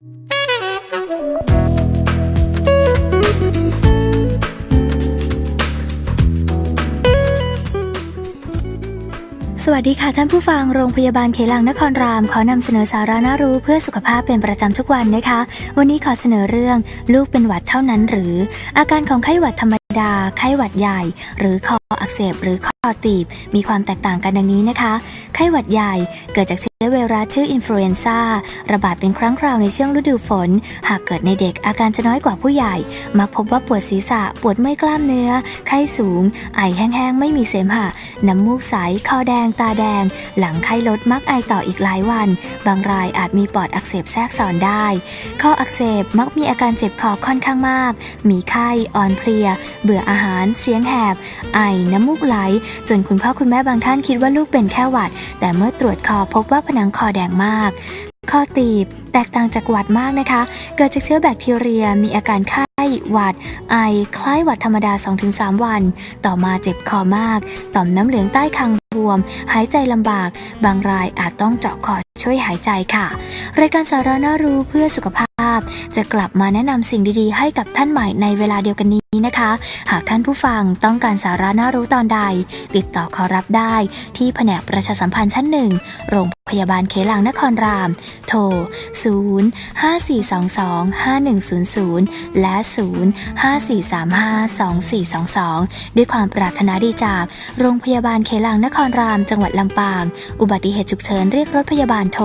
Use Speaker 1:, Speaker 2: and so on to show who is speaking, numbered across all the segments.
Speaker 1: สวัสดีค่ะท่านผู้ฟังโรงพยาบาลเขลังนครราม ขอนำเสนอสาระน่ารู้เพื่อสุขภาพเป็นประจำทุกวันนะคะ วันนี้ขอเสนอเรื่อง ลูกเป็นหวัดเท่านั้นหรือ อาการของไข้หวัดธรรม ดา ไข้หวัดใหญ่ หรือคออักเสบหรือคอตีบ มีความแตกต่างกันดังนี้นะคะ ไข้หวัดใหญ่เกิดจากเชื้อไวรัสชื่ออินฟลูเอนซ่าระบาดเป็นครั้งคราวในช่วงฤดูฝน หากเกิดในเด็กอาการจะน้อยกว่าผู้ใหญ่ มักพบว่าปวดศีรษะ ปวดเมื่อยกล้ามเนื้อ ไข้สูง ไอแห้งๆ ไม่มีเสมหะ น้ำมูกใส คอแดง ตาแดง หลังไข้ลดมักไอต่ออีกหลายวัน บางรายอาจมีปอดอักเสบแทรกซ้อนได้ ข้ออักเสบมักมีอาการเจ็บคอค่อนข้างมาก มีไข้ อ่อนเพลียเบื่ออาหาร เสียงแหบ ไอ น้ำมูกไหล จนคุณพ่อคุณแม่บางท่านคิดว่าลูกเป็นแค่หวัด แต่เมื่อตรวจคอพบว่าผนังคอแดงมากข้อตีบ แตกต่างจากหวัดมากนะคะ เกิดจากเชื้อแบคทีเรีย มีอาการไข้หวัด ไอ คล้ายหวัดธรรมดา 2-3 วัน ต่อมาเจ็บคอมาก ต่อมน้ำเหลืองใต้คางบวม หายใจลำบาก บางรายอาจต้องเจาะคอ ช่วยหายใจค่ะ รายการสาระน่ารู้เพื่อสุขภาพ จะกลับมาแนะนำสิ่งดีๆ ให้กับท่านใหม่ในเวลาเดียวกันนี้นะคะ หากท่านผู้ฟังต้องการสาระน่ารู้ตอนใด ติดต่อขอรับได้ที่แผนกประชาสัมพันธ์ชั้นหนึ่งโรง พยาบาลเขลังนครราม โทร 0 5 4 2 2 5 1 0 0 และ 0 5 4 3 5 2 4 2 2 ด้วยความปรารถนาดีจาก โรงพยาบาลเขลังนครราม จังหวัดลำปาง อุบัติเหตุฉุกเฉินเรียกรถพยาบาลโทร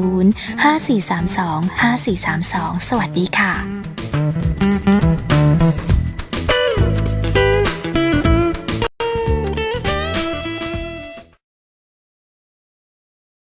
Speaker 1: 0 5 4 3 2 5 4 3 2 สวัสดีค่ะ